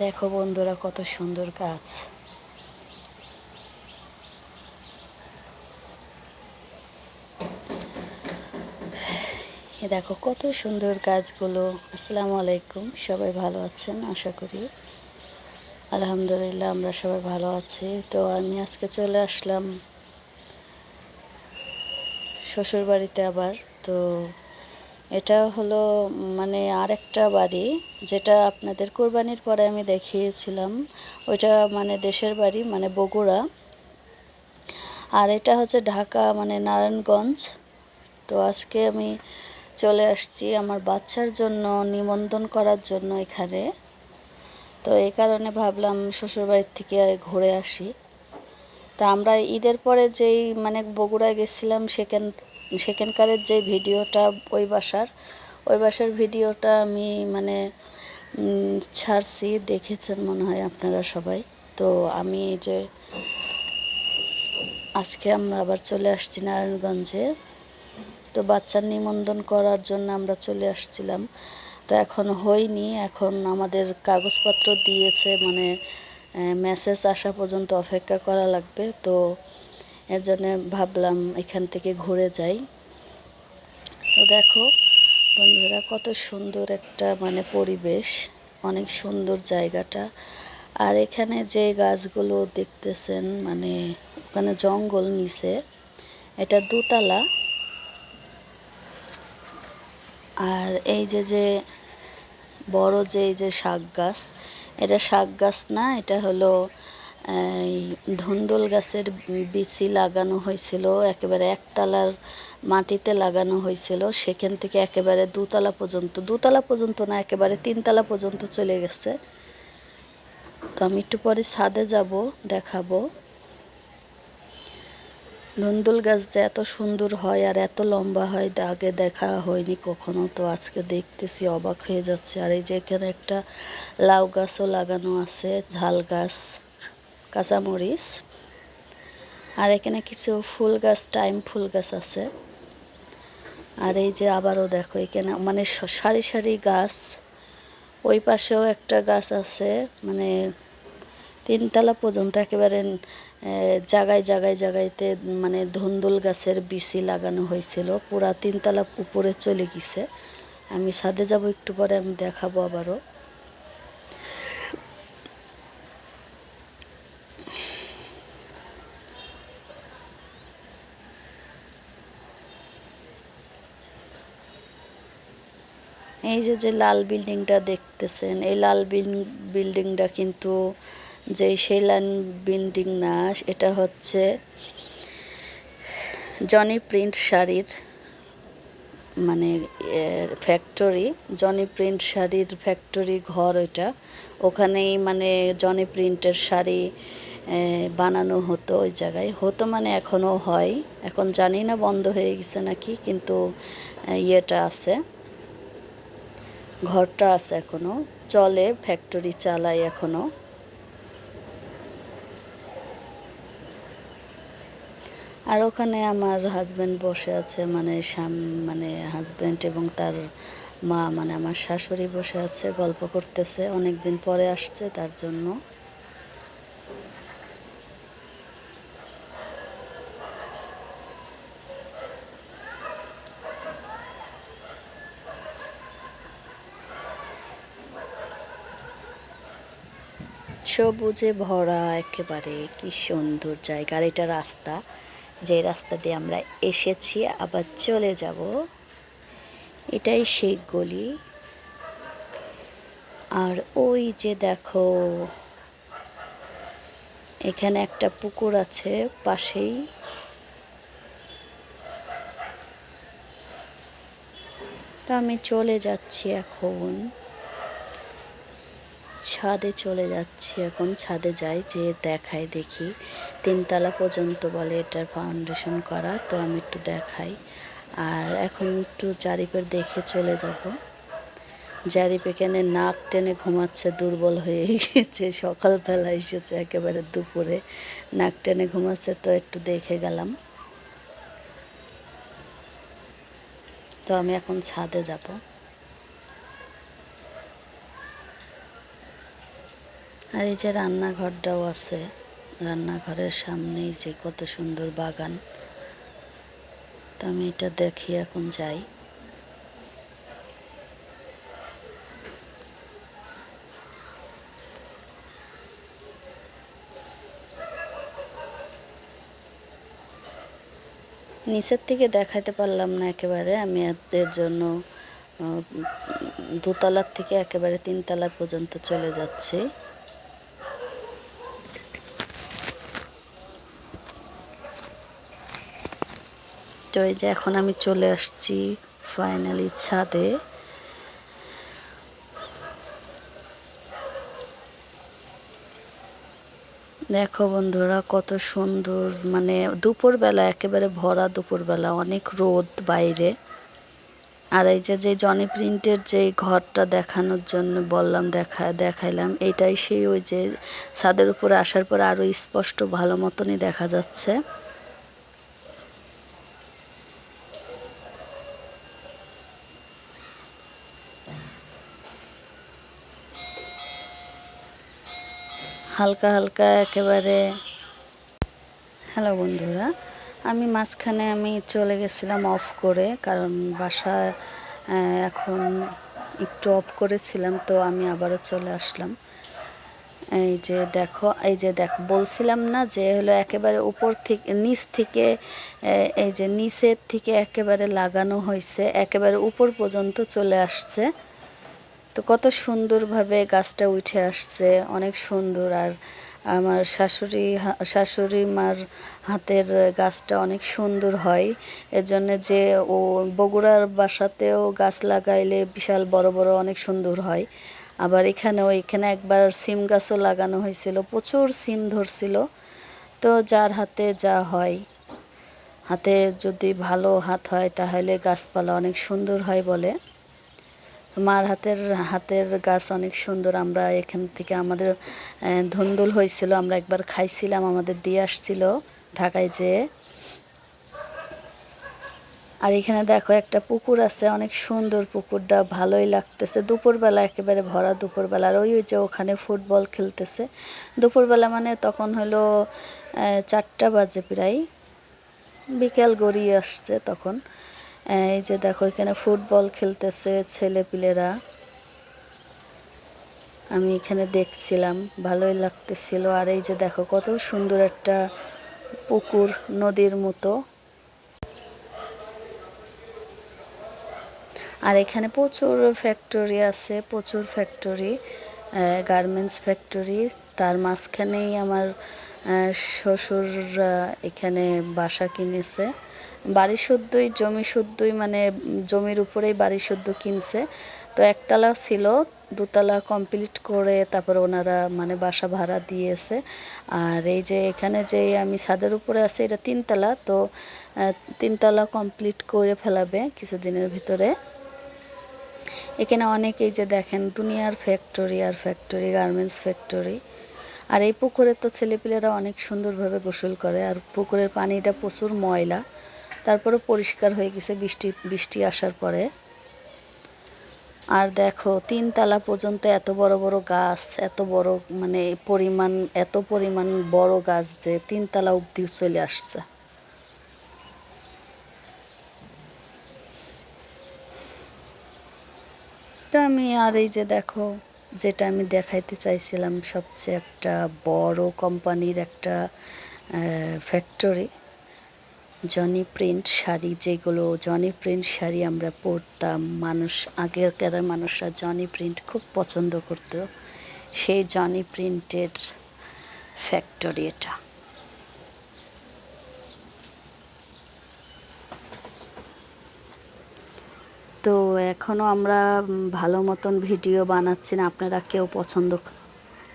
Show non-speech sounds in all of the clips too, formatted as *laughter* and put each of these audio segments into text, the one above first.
দেখো বন্ধুরা কত সুন্দর এ দেখো কত সুন্দর গাছগুলো। আসসালামু আলাইকুম, সবাই ভালো আছেন? আশা করি আলহামদুলিল্লাহ আমরা সবাই ভালো আছি। তো আমি আজকে চলে আসলাম শ্বশুর বাড়িতে আবার। তো এটা হলো মানে আরেকটা বাড়ি, যেটা আপনাদের কোরবানির পরে আমি দেখিয়েছিলাম। ওইটা মানে দেশের বাড়ি মানে বগুড়া। আর এটা হচ্ছে ঢাকা মানে নারায়ণগঞ্জ। তো আজকে আমি চলে আসছি আমার বাচ্চার জন্য নিমন্ত্রণ করার জন্য এখানে। তো এই কারণে ভাবলাম শ্বশুরবাড়ির থেকে ঘুরে আসি। তা আমরা ঈদের পরে যেই মানে বগুড়ায় গেছিলাম, সেখান সেখানকারের যে ভিডিওটা ওই বাসার ওই বাসার ভিডিওটা আমি মানে ছাড়ছি, দেখেছেন মনে হয় আপনারা সবাই। তো আমি যে আজকে আমরা আবার চলে আসছি নারায়ণগঞ্জে। তো বাচ্চার নিমন্ত্রণ করার জন্য আমরা চলে আসছিলাম। তো এখন হয়নি, এখন আমাদের কাগজপত্র দিয়েছে মানে মেসেজ আসা পর্যন্ত অপেক্ষা করা লাগবে। তো এর ভাবলাম এখান থেকে ঘুরে যাই। তো দেখো, বন্ধুরা, কত সুন্দর একটা মানে পরিবেশ, অনেক সুন্দর জায়গাটা। আর এখানে যে গাছগুলো দেখতেছেন মানে ওখানে জঙ্গল নিচে, এটা দুতলা। আর এই যে যে বড় যে এই যে শাক গাছ, এটা শাক গাছ না, এটা হলো এই ধুন্দুল গাছের বিচি লাগানো হয়েছিল, একেবারে একতলার মাটিতে লাগানো হয়েছিল। সেখান থেকে একেবারে দুতলা পর্যন্ত দুতলা পর্যন্ত না, একেবারে তিনতলা পর্যন্ত চলে গেছে। তো আমি একটু পরে ছাদে যাব, দেখাবো। ধুন্দুল গাছ যে এত সুন্দর হয় আর এত লম্বা হয় আগে দেখা হয়নি কখনো। তো আজকে দেখতেছি অবাক হয়ে যাচ্ছে। আর এই যে এখানে একটা লাউ গাছও লাগানো আছে, ঝাল গাছ। কাঁচামরিচ। আর এখানে কিছু ফুল গাছ, টাইম ফুল গাছ আছে। আর এই যে আবারও দেখো, এখানে মানে সারি সারি গাছ। ওই পাশেও একটা গাছ আছে মানে তিনতলা পর্যন্ত একেবারে জায়গায় জায়গায় জায়গায়তে মানে ধুন্দুল গাছের বিচি লাগানো হয়েছিল। পুরা তিনতলা উপরে চলে গেছে। আমি ছাদে যাব, একটু পরে আমি দেখাবো আবারও। এই যে যে লাল বিল্ডিংটা দেখতেছেন, এই লাল বিল- বিল্ডিংটা কিন্তু যে সেই লাল বিল্ডিং না, এটা হচ্ছে জনি প্রিন্ট শাড়ির মানে ফ্যাক্টরি জনি প্রিন্ট শাড়ির ফ্যাক্টরি ঘর ওইটা। ওখানেই মানে জনি প্রিন্টের শাড়ি বানানো হতো ওই জায়গায়। হতো মানে এখনও হয়, এখন জানি না বন্ধ হয়ে গেছে নাকি, কিন্তু ইয়েটা আছে। ঘরটা আছে এখনও। চলে ফ্যাক্টরি চালাই এখনও। আর ওখানে আমার হাজব্যান্ড বসে আছে মানে মানে হাজব্যান্ড এবং তার মা মানে আমার শাশুড়ি বসে আছে, গল্প করতেছে। অনেকদিন পরে আসছে তার জন্য। সবুজে ভরা একেবারে কি সুন্দর জায়গা। আর এটা রাস্তা, যে রাস্তা দিয়ে আমরা এসেছি, আবার চলে যাব। এটাই সেই গলি। আর ওই যে দেখো, এখানে একটা পুকুর আছে পাশেই। তো আমি চলে যাচ্ছি এখন। ছাদে চলে যাচ্ছি এখন। ছাদে যাই যে দেখাই দেখি। তিনতলা পর্যন্ত বলে এটার ফাউন্ডেশন করা, তো আমি একটু দেখাই। আর এখন একটু জারিপের দেখে চলে যাব। জারিপ এখানে নাক টেনে ঘুমাচ্ছে, দুর্বল হয়ে গেছে। সকালবেলা এসেছে একেবারে দুপুরে। নাক টেনে ঘুমাচ্ছে, তো একটু দেখে গেলাম। তো আমি এখন ছাদে যাব। আর এই যে রান্নাঘরটাও আছে, রান্নাঘরের সামনেই যে কত সুন্দর বাগান। তো আমি এটা দেখি, এখন যাই। নিচের থেকে দেখাতে পারলাম না একেবারে, আমি এদের জন্য দোতলার থেকে একেবারে তিনতলা পর্যন্ত চলে যাচ্ছি। তো এই যে এখন আমি চলে আসছি ফাইনালি ছাদে। দেখো বন্ধুরা কত সুন্দর মানে দুপুরবেলা, একেবারে ভরা দুপুরবেলা, অনেক রোদ বাইরে। আর এই যে যে জনি প্রিন্টের যে ঘরটা দেখানোর জন্য বললাম, দেখা, দেখাইলাম, এটাই সেই ওই যে ছাদের উপরে আসার পর আরও স্পষ্ট ভালো মতনই দেখা যাচ্ছে। হালকা হালকা একেবারে। হ্যালো বন্ধুরা, আমি মাঝখানে আমি চলে গেছিলাম অফ করে, কারণ বাসা এখন একটু অফ করেছিলাম, তো আমি আবারও চলে আসলাম। এই যে দেখো, এই যে দেখো, বলছিলাম না যে হলো একেবারে উপর থেকে, নিচ থেকে এই যে নিচের থেকে একেবারে লাগানো হয়েছে, একেবারে উপর পর্যন্ত চলে আসছে। তো কত সুন্দরভাবে গাছটা উঠে আসছে, অনেক সুন্দর। আর আমার শাশুড়ি শাশুড়ি মার হাতের গাছটা অনেক সুন্দর হয়। এর জন্য যে ও বগুড়ার বাসাতেও গাছ লাগাইলে বিশাল বড় বড় অনেক সুন্দর হয়। আবার এখানেও, এখানে একবার সিম গাছও লাগানো হয়েছিল, প্রচুর সিম ধরছিল। তো যার হাতে যা হয়, হাতে যদি ভালো হাত হয় তাহলে গাছপালা অনেক সুন্দর হয় বলে। মার হাতের হাতের গাছ অনেক সুন্দর। আমরা এখান থেকে আমাদের ধুন্দুল হয়েছিল, আমরা একবার খাইছিলাম, আমাদের দিয়ে আসছিল ঢাকায় যেয়ে। আর এখানে দেখো একটা পুকুর আছে, অনেক সুন্দর পুকুরটা, ভালোই লাগতেছে। দুপুরবেলা একেবারে ভরা দুপুরবেলা। আর ওই ওই যে ওখানে ফুটবল খেলতেছে। দুপুরবেলা মানে তখন হলো চারটা বাজে প্রায়। বিকেল গড়িয়ে আসছে তখন। এই যে দেখো এখানে ফুটবল খেলতেছে ছেলেপিলেরা। আমি এখানে দেখছিলাম ভালোই লাগতেছিল। আর এই যে দেখো কত সুন্দর একটা পুকুর নদীর মতো। আর এখানে প্রচুর ফ্যাক্টরি আছে প্রচুর ফ্যাক্টরি গার্মেন্টস ফ্যাক্টরি তার মাঝখানেই আমার আহ, শ্বশুররা এখানে বাসা কিনেছে। বাড়ি শুদ্ধই, জমি শুদ্ধই মানে জমির উপরেই বাড়ি শুদ্ধ কিনছে। তো একতলা ছিল, দুতলা কমপ্লিট করে তারপর ওনারা মানে বাসা ভাড়া দিয়েছে। আর এই যে এখানে যে আমি ছাদের উপরে আছে, এটা তিনতলা, তো তিনতলা কমপ্লিট করে ফেলাবে কিছুদিনের ভিতরে। এখানে অনেকেই যে দেখেন, দুনিয়ার ফ্যাক্টরি আর ফ্যাক্টরি গার্মেন্টস ফ্যাক্টরি আর এই পুকুরে তো ছেলেপিলেরা অনেক সুন্দরভাবে গোসল করে, আর পুকুরের পানিটা প্রচুর ময়লা। তারপরে পরিষ্কার হয়ে গেছে বৃষ্টি বৃষ্টি আসার পরে। আর দেখো, তিনতলা পর্যন্ত এত বড় বড় গাছ, এত বড় মানে পরিমাণ, এত পরিমাণ বড় গাছ যে তিনতলা অবধি চলে আসছে। তো আমি আর এই যে দেখো, যেটা আমি দেখাইতে চাইছিলাম, সবচেয়ে একটা বড় কোম্পানির একটা ফ্যাক্টরি জনি প্রিন্ট শাড়ি যেগুলো জনি প্রিন্ট শাড়ি আমরা পরতাম। মানুষ আগেরকার মানুষরা জনি প্রিন্ট খুব পছন্দ করতো। সেই জনি প্রিন্টের ফ্যাক্টরি এটা। তো এখনও আমরা ভালো মতন ভিডিও বানাচ্ছি না। আপনারা কেউ পছন্দ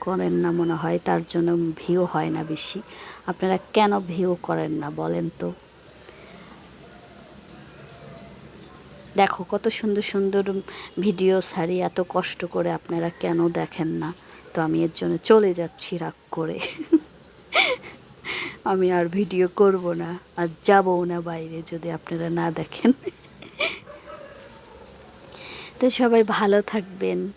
করেন না মনে হয়। তার জন্য ভিউ হয় না বেশি। আপনারা কেন ভিউ করেন না বলেন তো? দেখো কত সুন্দর সুন্দর ভিডিও ছাড়ি, এত কষ্ট করে আপনারা কেন দেখেন না? তো আমি এর জন্য চলে যাচ্ছি রাগ করে। *laughs* আমি আর ভিডিও করব না, আর যাবও না বাইরে যদি আপনারা না দেখেন। *laughs* তো সবাই ভালো থাকবেন।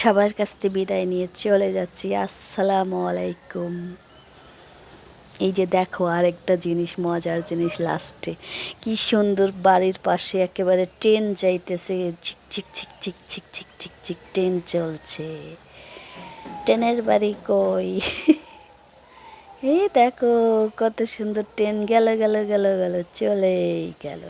সবার কাছ থেকে বিদায় নিয়ে চলে যাচ্ছি। আসসালামু আলাইকুম। এই যে দেখো আরেকটা জিনিস, মজার জিনিস লাস্টে কি সুন্দর বাড়ির পাশে একেবারে ট্রেন যাইতেছে ঝিক ঝিক ঝিক ঝিক ঝিক ঝিক ঝিক ঝিক ট্রেন চলছে। ট্রেনের বাড়ি কই? এই দেখো, কত সুন্দর ট্রেন গেল গেল গেল গেল, চলেই গেল।